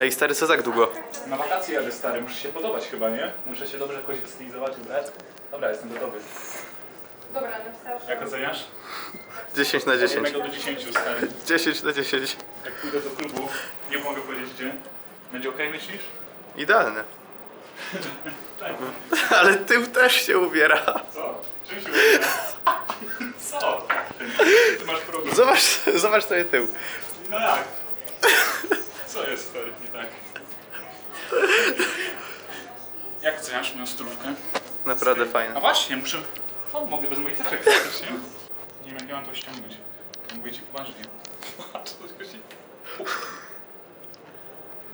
Ej, stary, co tak długo? Na wakacje jadę stary, muszę się podobać chyba, nie? Muszę się dobrze jakoś wystylizować, ubrać. Dobra, jestem gotowy. Dobra, napisałaś. Jak oceniasz? 10 na Od 10. 1 do 10 stary. 10 na 10. Jak pójdę do klubu, nie mogę powiedzieć gdzie. Będzie okej myślisz? Idealne. Tak. Ale tył też się ubiera. Co? Czym się ubiera? Co? Ty masz problem. Zobacz, zobacz sobie tył. No jak? Co jest stary, nie tak? Jak oceniasz moją stylówkę? Naprawdę A fajne. właśnie, muszę... O, mogę bez majteczek faktycznie. Nie wiem jak ja mam to ściągnąć. Mówię ci poważnie. Patrz, to się...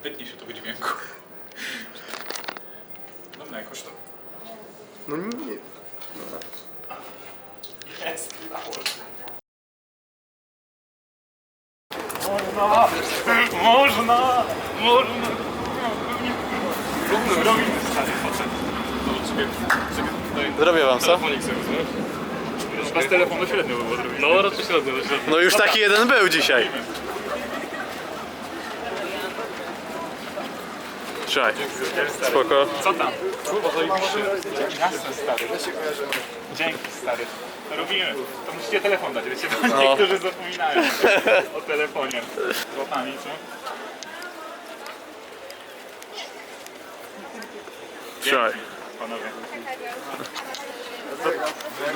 Wytnie się to wydźwięku. Dobra, jakoś to... No nie. Jest, udało się. Można! Można! Można! Robimy, robimy, stary, facet. No, sobie, sobie tutaj Zrobię wam, co? telefonik sobie. Bez telefonu średnio by było zrobić. No raczej średnio, średnio. No już taki jeden był dzisiaj. Trzymaj. Spoko. Co tam? Kurwa, zajebiście. Jasne, stary. Dzięki, stary. To robimy. To musicie telefon dać, wiecie, bo niektórzy zapominają o telefonie. Z łapami, co? Trzymaj. Panowie.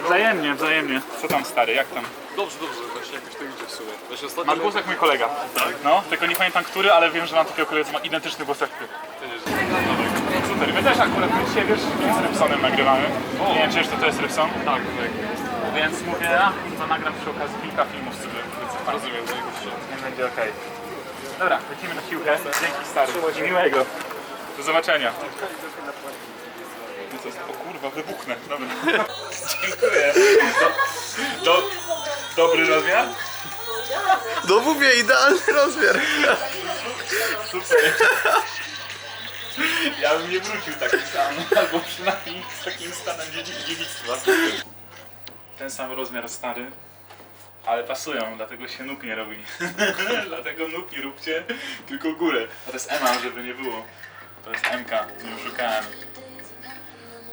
Wzajemnie, wzajemnie. Co tam, stary, jak tam? Dobrze, dobrze, właśnie jakoś to idzie w sumie. Właśnie ostatnio... Masz głos jak mój kolega. No, tylko nie pamiętam który, ale wiem, że mam takiego kolegę, co ma identyczny głos jak ty. Super, my też akurat dzisiaj, wiesz, z Rybsonem nagrywamy. Nie wiem, czy wiesz, co to jest Rybson? Tak, tak. Więc mówię, a, to nagram przy okazji kilka filmów z tym. Rozumiem, zajebiście. Nie będzie okej. Dobra, lecimy na siłkę. Dzięki stary. I miłego. Do zobaczenia. No to, o kurwa, wybuchnę. Dobra. Dziękuję. Do, do, dobry rozmiar? No mówię, idealny rozmiar. Super. Ja bym nie wrócił takim samym, albo przynajmniej z takim stanem dziedzi- dziedzictwa. Ten sam rozmiar stary, ale pasują, dlatego się nóg nie robi. dlatego nóg nie róbcie, tylko górę. A to jest Ema, żeby nie było. To jest MK, nie szukałem.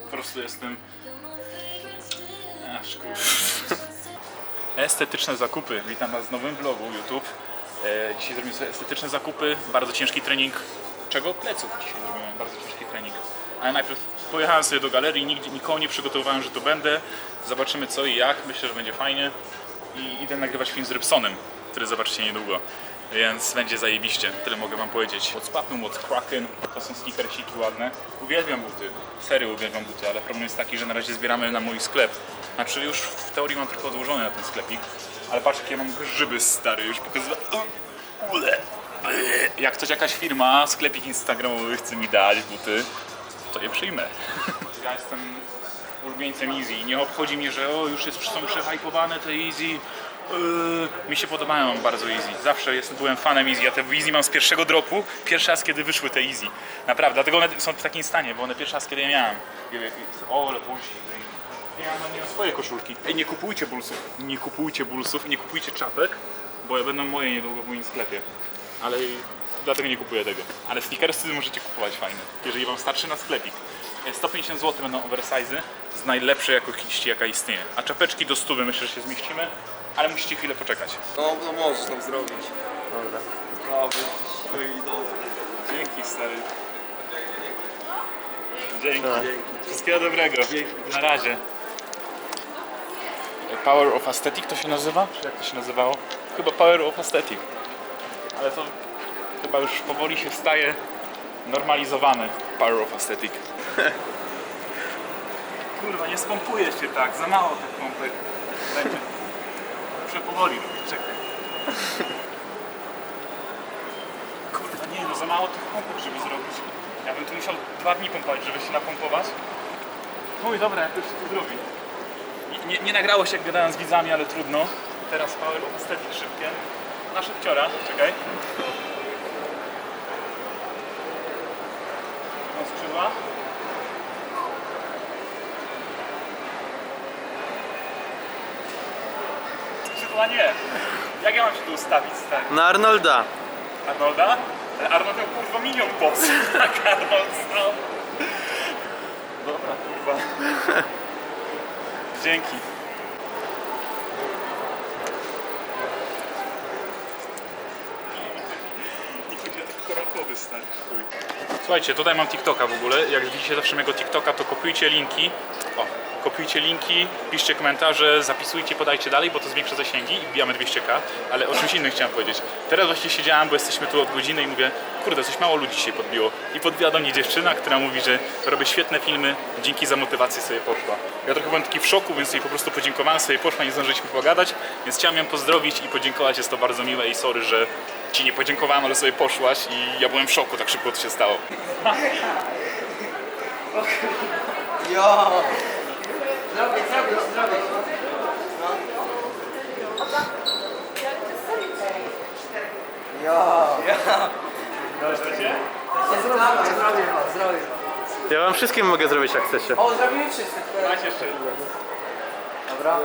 Po prostu jestem... Kur... Estetyczne zakupy. Witam Was w nowym vlogu YouTube. E, dzisiaj zrobimy sobie estetyczne zakupy, bardzo ciężki trening. Czego? Pleców dzisiaj zrobiłem, bardzo ciężki trening. Ale najpierw pojechałem sobie do galerii, nigdzie, nikogo nie przygotowałem, że to będę. Zobaczymy co i jak, myślę, że będzie fajnie. I idę nagrywać film z Rybsonem, który zobaczycie niedługo. Więc będzie zajebiście, tyle mogę wam powiedzieć. Od Spapem, od Kraken, to są sneakersiki ładne. Uwielbiam buty, serio uwielbiam buty, ale problem jest taki, że na razie zbieramy na mój sklep. Znaczy już w teorii mam trochę odłożone na ten sklepik, ale patrz jakie mam grzyby stary, już pokazywałem. Jak ktoś jakaś firma, sklepik instagramowy chce mi dać buty, to je przyjmę. Ja jestem ulubieńcem Easy nie obchodzi mnie, że o, już jest, są przehypowane te Easy. Yy, mi się podobają bardzo Easy. Zawsze jestem, byłem fanem Easy. Ja te Easy mam z pierwszego dropu, pierwszy raz kiedy wyszły te Easy. Naprawdę, dlatego one są w takim stanie, bo one pierwszy raz kiedy je miałem. O, ale bullshit. Ja mam, swoje koszulki. Ej, nie kupujcie bullsów. Nie kupujcie bullsów, nie kupujcie czapek, bo będą moje niedługo w moim sklepie. Ale dlatego nie kupuję tego. Ale sneakersy możecie kupować fajne, jeżeli wam starczy na sklepik. E, 150 zł będą oversizy z najlepszej jakości jaka istnieje. A czapeczki do 100 myślę, że się zmieścimy, ale musicie chwilę poczekać. No, no możesz tam zrobić. Dobra. Prawie. Twoi dobry. Dzięki stary. Dzięki. Wszystkiego dobrego. Na razie. Power of Aesthetic to się nazywa? Czy jak to się nazywało? Chyba Power of Aesthetic. Ale to chyba już powoli się staje normalizowane. Power of Aesthetic. Kurwa, nie skompuje się tak, za mało tych pompek. Będzie. Muszę powoli robić, czekaj. Kurwa, nie no, za mało tych pompek, żeby zrobić. Ja bym tu musiał dwa dni pompać, żeby się napompować. Mój, dobra, jak to zrobi. Nie, nie, nagrało się jak gadałem z widzami, ale trudno. Teraz Power Aesthetic szybkie. Na szybciora, czekaj. Na skrzydła. Skrzydła nie. Jak ja mam się tu ustawić, stary? Na Arnolda. Arnolda? Arnold miał kurwa milion poz. Tak, Arnold sam. Dobra, kurwa. Dzięki. Stary chuj. Słuchajcie, tutaj mam TikToka w ogóle. Jak widzicie zawsze mojego TikToka, to kopiujcie linki. Kopiujcie linki, piszcie komentarze, zapisujcie, podajcie dalej, bo to zwiększa zasięgi i wbijamy 200k. Ale o czymś innym chciałem powiedzieć. Teraz właśnie siedziałem, bo jesteśmy tu od godziny i mówię, kurde, coś mało ludzi dzisiaj podbiło. I podbiła do mnie dziewczyna, która mówi, że robię świetne filmy, dzięki za motywację sobie poszła. Ja trochę byłem taki w szoku, więc jej po prostu podziękowałem sobie poszła, nie zdążyliśmy pogadać, więc chciałem ją pozdrowić i podziękować, jest to bardzo miłe i sorry, że ci nie podziękowałem, ale sobie poszłaś i ja byłem w szoku, tak szybko to się stało. Ja wam wszystkim mogę zrobić jak chcecie. O, zrobimy wszyscy. Macie jeszcze Dobra.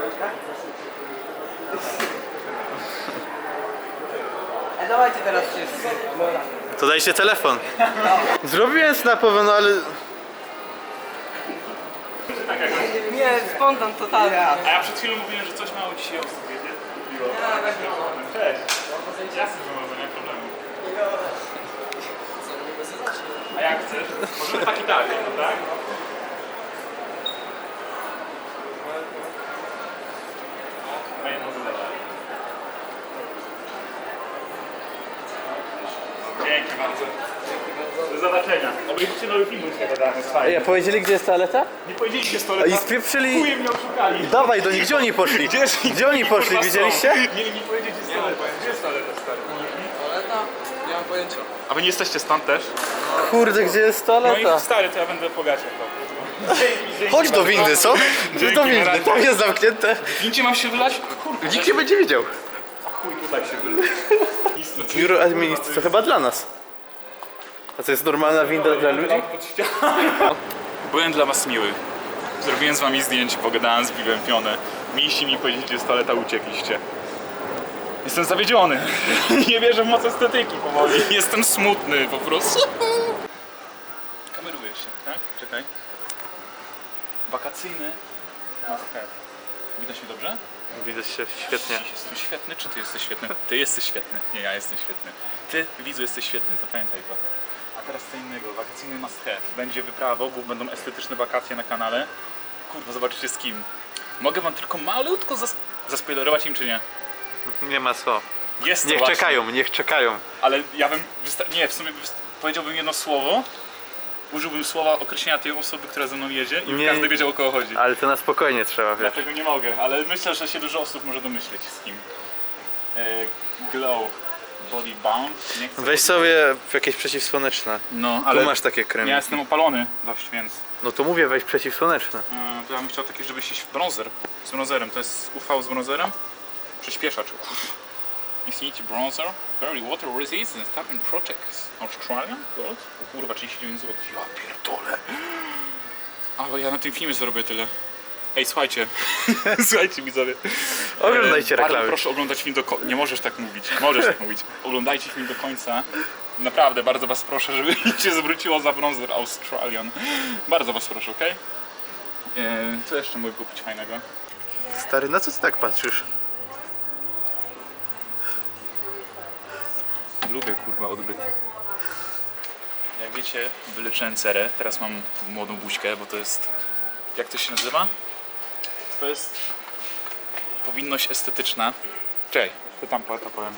E, dawajcie teraz wszyscy. Dobra. To dajcie telefon. Zrobiłem snapowe, no ale... Nie, spontan totalnie. A ja przed chwilą mówiłem, że coś mało dzisiaj osób jedzie. Miło. Cześć. Jasne, że może, nie problemu. A jak chcesz? Możemy tak i tak, no tak? A jedno. Dzięki bardzo. Do zobaczenia. Obejrzyjcie nowy film, już gadamy. jest fajny. Ej, a powiedzieli gdzie jest toaleta? Nie powiedzieliście z I toaleta. spieprzyli... Chuje mnie oszukali. Dawaj do nich, gdzie oni poszli? Gdzie oni poszli, widzieliście? Mieli mi powiedzieć, gdzie jest toaleta. Gdzie jest toaleta, stary? Toaleta? Nie mam pojęcia. A wy nie jesteście stąd też? Kurde, gdzie jest No toaleta? i stary, to ja będę. Dzięki, dzięki Chodź do windy, co? Dzięki, Do windy, tam jest zamknięte. Wincie mam się wylać? Kurde, Nikt nie będzie widział. chuj tutaj się wylać. Biuro administracji, to chyba dla nas. A to jest normalna winda dla ludzi? Byłem dla was miły. Zrobiłem z wami zdjęcie, pogadałem z piwem pionę. Mieliście mi powiedzieć, gdzie jest toaleta, uciekliście. Jestem zawiedziony. Nie wierzę w moc estetyki powoli. Jestem smutny po prostu. Kameruję się, tak? Czekaj. Wakacyjny must have. Widać mnie dobrze? Widać się świetnie. Jestem świetny, czy ty jesteś świetny? Ty jesteś świetny. Nie, ja jestem świetny. Ty, widzu, jesteś świetny, zapamiętaj to. A teraz co innego, wakacyjny must have. Będzie wyprawa wokół, będą estetyczne wakacje na kanale. Kurwa, zobaczycie z kim. Mogę wam tylko malutko zas zaspoilerować im, czy nie? Nie ma co. Jest to Niech właśnie. czekają, niech czekają. Ale ja bym, nie, w sumie powiedziałbym jedno słowo, użyłbym słowa określenia tej osoby, która ze mną jedzie i Nie. każdy wiedział o kogo chodzi. Ale to na spokojnie trzeba, wiesz. Dlatego nie mogę, ale myślę, że się dużo osób może domyśleć z kim. E, glow Body Balm. Nie chcę Weź sobie jakieś przeciwsłoneczne. No, Tu ale masz takie kremy. ja jestem opalony dość, więc No to mówię, weź przeciwsłoneczne. e, to ja bym chciał takie, żeby się bronzer z bronzerem. To jest UV z bronzerem. Przyspieszacz. Infinity Bronzer, very water resistant, tap and protects. Australian Gold? O kurwa, 39 zł. Ja pierdolę. Ale ja na tym filmie zarobię tyle. Ej, słuchajcie. słuchajcie, widzowie. Oglądajcie E, bardzo reklamy. proszę oglądać film do końca. Nie możesz tak mówić. Możesz tak mówić. Oglądajcie film do końca. Naprawdę, bardzo was proszę, żeby mi się zwróciło za bronzer Australian. Bardzo was proszę, ok? Co jeszcze mogę kupić fajnego? Stary, na co ty tak patrzysz? Lubię kurwa odbyty. Jak wiecie, wyleczyłem cerę. Teraz mam młodą buźkę, bo to jest. Jak to się nazywa? To jest powinność estetyczna. Czekaj, to tam to powiem.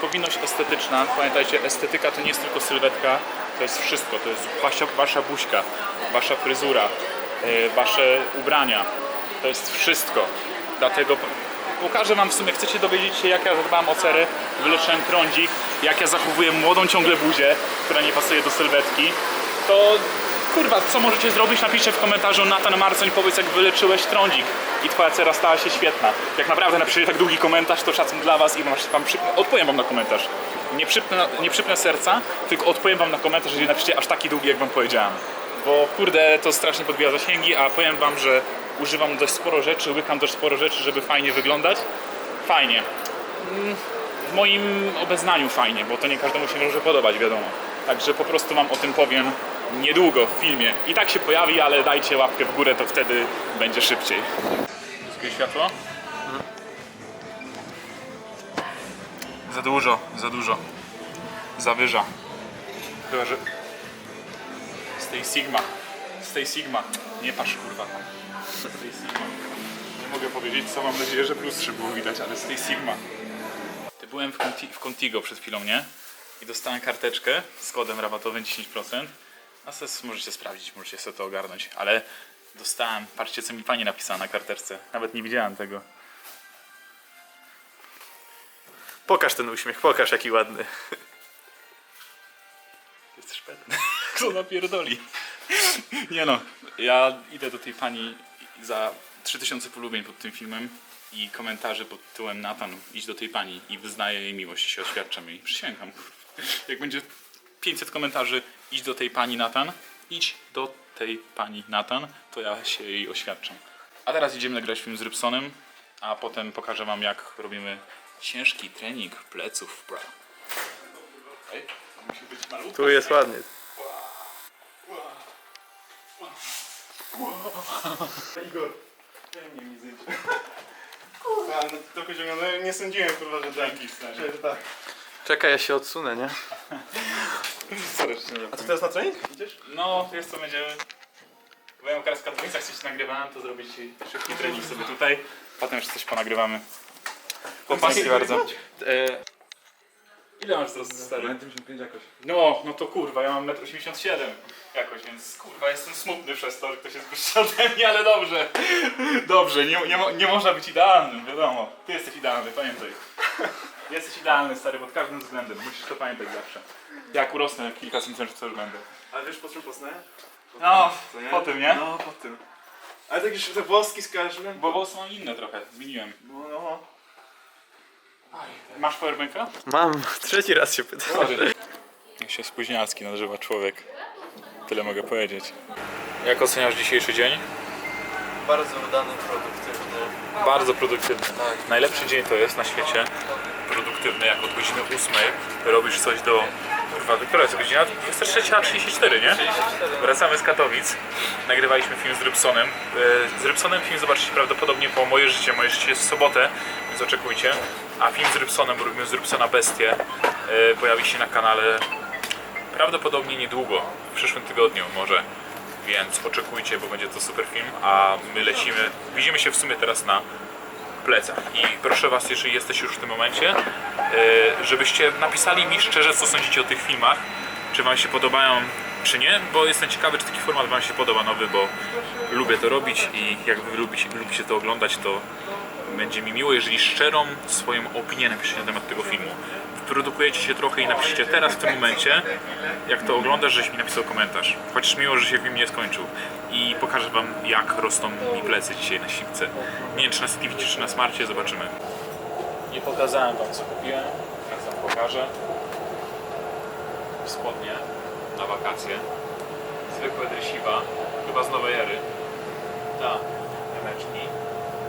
Powinność estetyczna. Pamiętajcie, estetyka to nie jest tylko sylwetka, to jest wszystko. To jest wasza, wasza buźka, wasza fryzura, yy, wasze ubrania. To jest wszystko. Dlatego pokażę wam w sumie, chcecie dowiedzieć się jak ja zadbałem o cerę, wyleczyłem trądzik, jak ja zachowuję młodą ciągle buzię, która nie pasuje do sylwetki, to kurwa, co możecie zrobić? Napiszcie w komentarzu Natan Marcoń, powiedz jak wyleczyłeś trądzik i twoja cera stała się świetna. Jak naprawdę napiszecie tak długi komentarz, to szacun dla was i wam, wam przypnę, odpowiem wam na komentarz. Nie przypnę, nie przypnę serca, tylko odpowiem wam na komentarz, jeżeli napiszecie aż taki długi, jak wam powiedziałem. Bo kurde, to strasznie podbija zasięgi, a powiem wam, że używam dość sporo rzeczy, łykam dość sporo rzeczy, żeby fajnie wyglądać. Fajnie. Mm, w moim obeznaniu fajnie, bo to nie każdemu się może podobać, wiadomo. Także po prostu wam o tym powiem niedługo w filmie. I tak się pojawi, ale dajcie łapkę w górę, to wtedy będzie szybciej. Wszystkie światło? Za dużo, za dużo. Zawyża. Chyba, że... Stay Sigma. Stay Sigma. Nie patrz kurwa tam. Stay Sigma. Nie mogę powiedzieć co, mam nadzieję, że w lustrze było widać, ale Stay Sigma. Ty byłem w, Conti w Contigo przed chwilą, nie? I dostałem karteczkę z kodem rabatowym 10%. A ses możecie sprawdzić, możecie sobie to ogarnąć. Ale dostałem, patrzcie co mi pani napisała na karteczce. Nawet nie widziałem tego. Pokaż ten uśmiech, pokaż jaki ładny. Jest szpetny. Kto napierdoli? Nie no, ja idę do tej pani za 3000 polubień pod tym filmem i komentarzy pod tytułem Natan, idź do tej pani i wyznaję jej miłość i się oświadczam jej. Przysięgam. Jak będzie 500 komentarzy, idź do tej pani Natan, idź do tej pani Natan, to ja się jej oświadczam. A teraz idziemy nagrać film z Rybsonem, a potem pokażę wam jak robimy ciężki trening pleców. Bra. Ej, musi być malutko. Tu jest ładnie. Igor, nie mi. Kurwa, no to no nie sądziłem kurwa, że tak. Że tak. Czekaj, ja się odsunę, nie? Sorry, A ty teraz na trening idziesz? No, wiesz co będziemy. Byłem teraz w Katowicach, coś nagrywałem, to zrobić szybki trening sobie tutaj. Potem jeszcze coś ponagrywamy. Chłopaki bardzo. E, ile masz wzrostu stary? 95 jakoś. No, no to kurwa, ja mam 1,87 m jakoś, więc kurwa jestem smutny przez to, że ktoś jest wyższy ode mnie, ale dobrze. Dobrze, nie, nie, mo- nie można być idealnym, wiadomo. Ty jesteś idealny, pamiętaj. Jesteś idealny stary pod każdym względem, musisz to pamiętać zawsze. Jak urosnę kilka centymetrów, to już będę. Ale wiesz po czym poznaję? No, Co nie? po tym, nie? No, po tym. Ale tak już te włoski skojarzyłem? Bo włosy mam inne trochę, zmieniłem. No, no. Masz powerbanka? Mam, trzeci raz się pytam. Jak się spóźnialski nazywa człowiek. Tyle mogę powiedzieć. Jak oceniasz dzisiejszy dzień? Bardzo udany, produktywny. Bardzo produktywny. Najlepszy dzień to jest na świecie. Produktywny, jak od godziny 8 robisz coś do... Kurwa, która jest godzina? 23.34, nie? Wracamy z Katowic. Nagrywaliśmy film z Rybsonem. E, Z Rybsonem film zobaczycie prawdopodobnie po Moje Życie. Moje Życie jest w sobotę, więc oczekujcie. A film z Rybsonem, robimy z Rybsona Bestię, e, pojawi się na kanale prawdopodobnie niedługo, w przyszłym tygodniu może. Więc oczekujcie, bo będzie to super film, a my lecimy. Widzimy się w sumie teraz na plecach. I proszę Was, jeżeli jesteście już w tym momencie, e, żebyście napisali mi szczerze, co sądzicie o tych filmach. Czy Wam się podobają, czy nie, bo jestem ciekawy, czy taki format Wam się podoba nowy, bo lubię to robić i jak Wy lubicie, lubicie to oglądać, to będzie mi miło, jeżeli szczerą swoją opinię napiszecie na temat tego filmu. Wyprodukujecie się trochę i napiszcie teraz w tym momencie, jak to oglądasz, żeś mi napisał komentarz. Chociaż miło, że się film nie skończył. I pokażę wam, jak rosną mi plecy dzisiaj na siwce. Nie wiem, czy na Stevie, czy na Smarcie, zobaczymy. Nie pokazałem wam, co kupiłem. Teraz wam pokażę. Spodnie na wakacje. Zwykłe dresiwa, chyba z nowej ery. Ta, remeczki.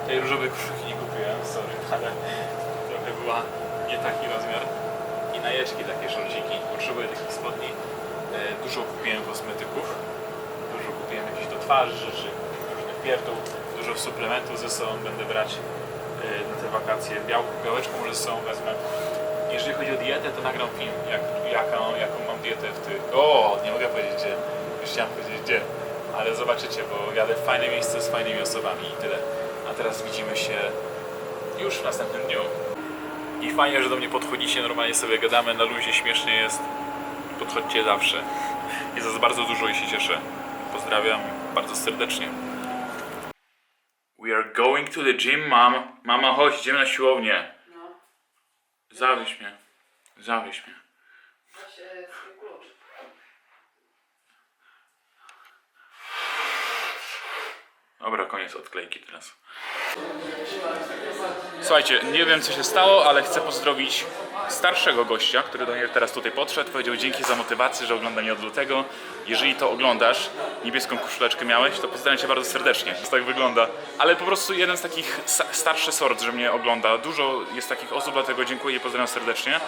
Tej różowej koszulki nie kupiłem, sorry, ale trochę była nie taki rozmiar. I na jeżki takie szorciki. Potrzebuję takich spodni. E, Dużo kupiłem kosmetyków. Dużo kupiłem jakichś do twarzy rzeczy, różnych pierdół. Dużo suplementów ze sobą będę brać e, na te wakacje. Biał, białeczką może ze sobą wezmę. Jeżeli chodzi o dietę, to nagram film, jak, jaką, jaką mam dietę w tych... O, nie mogę powiedzieć gdzie. Już chciałem powiedzieć gdzie. Ale zobaczycie, bo jadę w fajne miejsce z fajnymi osobami i tyle. A teraz widzimy się już w następnym dniu. I fajnie, że do mnie podchodzicie, normalnie sobie gadamy na luzie, śmiesznie jest. Podchodźcie zawsze. Jest was bardzo dużo i się cieszę. Pozdrawiam bardzo serdecznie. We are going to the gym, mom. Mama, chodź, idziemy na siłownię. No, Zawieź mnie. Zawieź mnie. swój klucz. Dobra, koniec odklejki teraz. Słuchajcie, nie wiem co się stało, ale chcę pozdrowić starszego gościa, który do mnie teraz tutaj podszedł. Powiedział dzięki za motywację, że ogląda mnie od lutego. Jeżeli to oglądasz, niebieską koszuleczkę miałeś, to pozdrawiam cię bardzo serdecznie. Tak wygląda. Ale po prostu jeden z takich starszy sort, że mnie ogląda. Dużo jest takich osób, dlatego dziękuję i pozdrawiam serdecznie.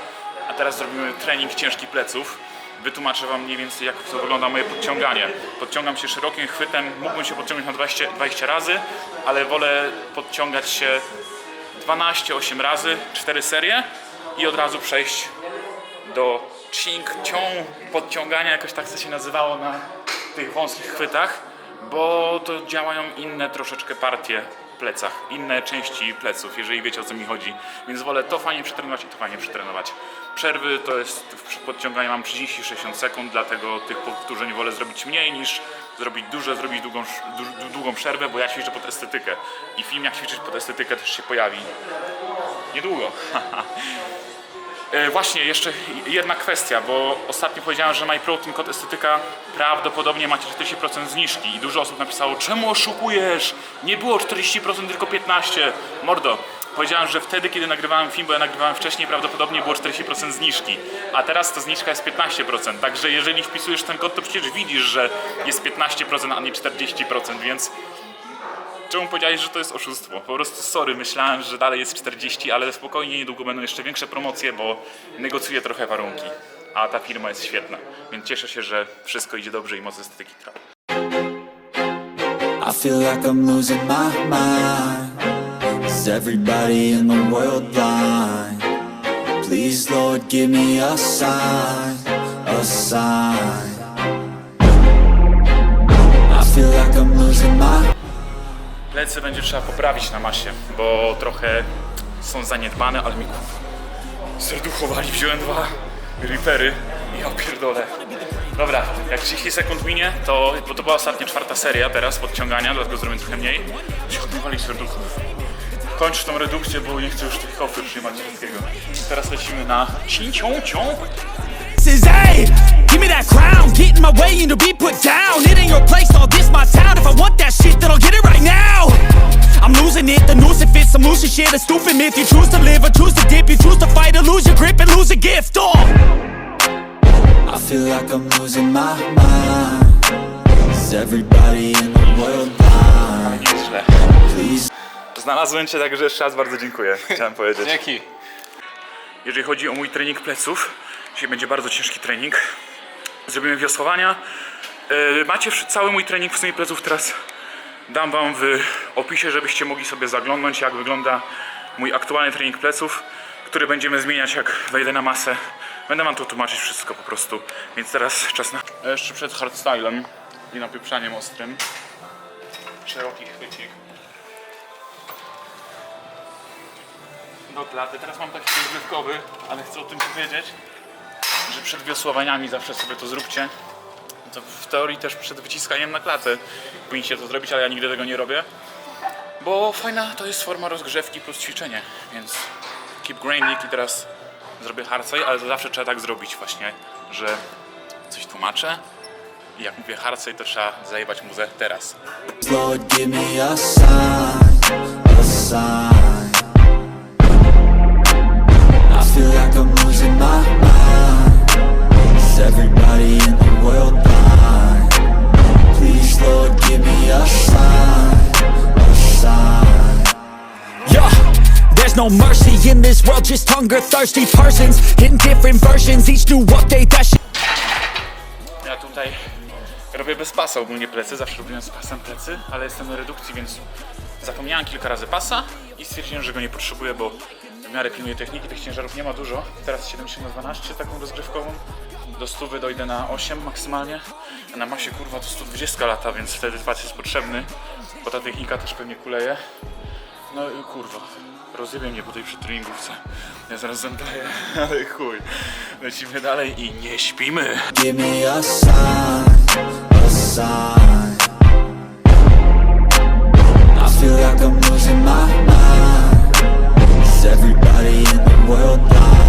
A teraz zrobimy trening ciężkich pleców. Wytłumaczę Wam mniej więcej jak to wygląda moje podciąganie. Podciągam się szerokim chwytem, mógłbym się podciągnąć na 20, 20 razy, ale wolę podciągać się 12, 8 razy, 4 serie i od razu przejść do ching, cią, podciągania, jakoś tak to się nazywało na tych wąskich chwytach, bo to działają inne troszeczkę partie plecach, inne części pleców, jeżeli wiecie o co mi chodzi. Więc wolę to fajnie przetrenować i to fajnie przetrenować. Przerwy to jest, w podciąganiu mam 30-60 sekund, dlatego tych powtórzeń wolę zrobić mniej niż zrobić dużo, zrobić długą, du- długą przerwę, bo ja ćwiczę pod estetykę. I film jak ćwiczyć pod estetykę też się pojawi niedługo. E, Właśnie, jeszcze jedna kwestia, bo ostatnio powiedziałem, że MyProtein kod estetyka prawdopodobnie macie 40% zniżki i dużo osób napisało, czemu oszukujesz? Nie było 40%, tylko 15%. Mordo, powiedziałem, że wtedy, kiedy nagrywałem film, bo ja nagrywałem wcześniej, prawdopodobnie było 40% zniżki, a teraz ta zniżka jest 15%. Także jeżeli wpisujesz ten kod, to przecież widzisz, że jest 15%, a nie 40%, więc Czemu powiedziałeś, że to jest oszustwo? Po prostu sorry, myślałem, że dalej jest 40, ale spokojnie, niedługo będą jeszcze większe promocje, bo negocjuję trochę warunki. A ta firma jest świetna, więc cieszę się, że wszystko idzie dobrze i moc estetyki trwa. I feel like I'm losing my mind. Is everybody in the world blind? Please, Lord, give me a sign, a sign. I feel like I'm losing my Plecy będzie trzeba poprawić na masie, bo trochę są zaniedbane, ale mi serduchowali. Wziąłem dwa ripery i ja pierdolę. Dobra, jak 30 sekund minie, to, bo to była ostatnia czwarta seria teraz podciągania, dlatego zrobię trochę mniej. Się odmywali serduchów. Kończ tą redukcję, bo nie chcę już tych ofy przyjmować wszystkiego. Teraz lecimy na cincią cią. That crown, get in my way and to be put down. It ain't your place, all this my town. If I want that shit, then I'll get it right now. I'm losing it, the noose it fits I'm losing shit, a stupid myth. You choose to live or choose to dip. You choose to fight or lose your grip and lose a gift, oh. I feel like I'm losing my mind. Is everybody in the world blind? Please, Znalazłem cię, także jeszcze raz bardzo dziękuję, chciałem powiedzieć. Dzięki. Jeżeli chodzi o mój trening pleców, dzisiaj będzie bardzo ciężki trening. Zrobimy wiosłowania. Yy, Macie cały mój trening w sumie pleców teraz dam wam w opisie, żebyście mogli sobie zaglądnąć jak wygląda mój aktualny trening pleców, który będziemy zmieniać jak wejdę na masę. Będę wam to tłumaczyć wszystko po prostu. Więc teraz czas na... Jeszcze przed hardstylem i napieprzaniem ostrym. Szeroki chwycik. do klaty. Teraz mam taki rozgrywkowy, ale chcę o tym powiedzieć, że przed wiosłowaniami zawsze sobie to zróbcie. To w teorii też przed wyciskaniem na klatę powinniście to zrobić, ale ja nigdy tego nie robię. Bo fajna to jest forma rozgrzewki plus ćwiczenie, więc keep grinding i teraz zrobię hardstyle, ale to zawsze trzeba tak zrobić właśnie, że coś tłumaczę i jak mówię hardstyle, to trzeba zajebać muzę teraz. I feel like I'm losing my mind. Is everybody in the world blind? Please, Lord, give me a sign, a sign. Yeah, there's no mercy in this world Just hunger-thirsty persons In different versions Each new update that shit Ja tutaj robię bez pasa ogólnie plecy, zawsze robiłem z pasem plecy, ale jestem na redukcji, więc zapomniałem kilka razy pasa i stwierdziłem, że go nie potrzebuję, bo w miarę pilnuję techniki, tych ciężarów nie ma dużo. Teraz 70 na 12 taką rozgrywkową, do 100 dojdę na 8 maksymalnie, a na masie kurwa to 120 lata, więc wtedy pas jest potrzebny, bo ta technika też pewnie kuleje. No i kurwa, rozjebie mnie po tej przetreningówce. Ja zaraz zemdleję, ale chuj. Lecimy dalej i nie śpimy. Give me a sign, a sign. I feel like I'm losing my mind. Is everybody in the world blind?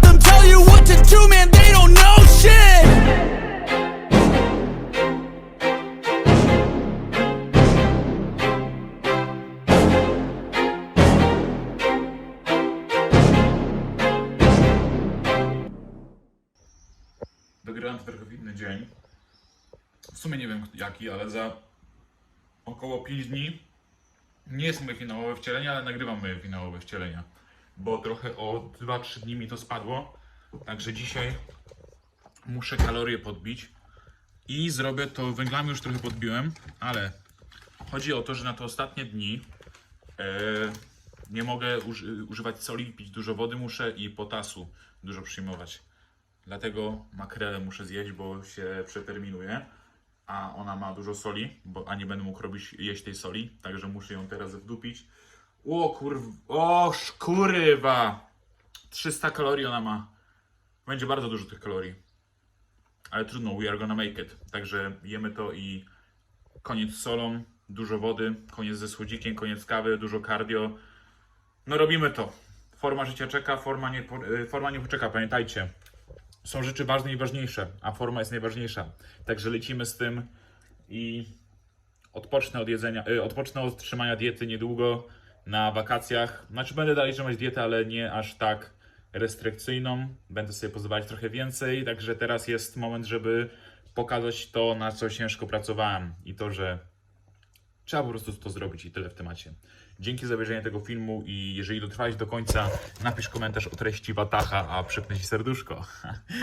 tell you what to do, man, they don't know shit. Wygrałem w inny dzień. W sumie nie wiem jaki, ale za około 5 dni nie jest moje finałowe wcielenie, ale nagrywam moje finałowe wcielenia. Bo trochę o 2-3 dni mi to spadło. Także dzisiaj muszę kalorie podbić. I zrobię to, węglami już trochę podbiłem, ale chodzi o to, że na te ostatnie dni e, nie mogę uży, używać soli, pić dużo wody muszę i potasu dużo przyjmować. Dlatego makrelę muszę zjeść, bo się przeterminuje. A ona ma dużo soli, bo a nie będę mógł robić jeść tej soli, także muszę ją teraz wdupić. O kurw, o szkurywa! 300 kalorii ona ma. Będzie bardzo dużo tych kalorii. Ale trudno, we are gonna make it. Także jemy to i koniec z solą, dużo wody, koniec ze słodzikiem, koniec kawy, dużo cardio. No robimy to. Forma życia czeka, forma nie, y, forma nie poczeka, pamiętajcie są rzeczy ważne i ważniejsze, a forma jest najważniejsza. Także lecimy z tym i odpocznę od jedzenia, y, odpocznę od trzymania diety niedługo na wakacjach. Znaczy będę dalej trzymać dietę, ale nie aż tak restrykcyjną. Będę sobie pozwalać trochę więcej, także teraz jest moment, żeby pokazać to, na co ciężko pracowałem i to, że trzeba po prostu to zrobić i tyle w temacie. Dzięki za obejrzenie tego filmu i jeżeli dotrwałeś do końca, napisz komentarz o treści Watacha, a przypnę ci serduszko.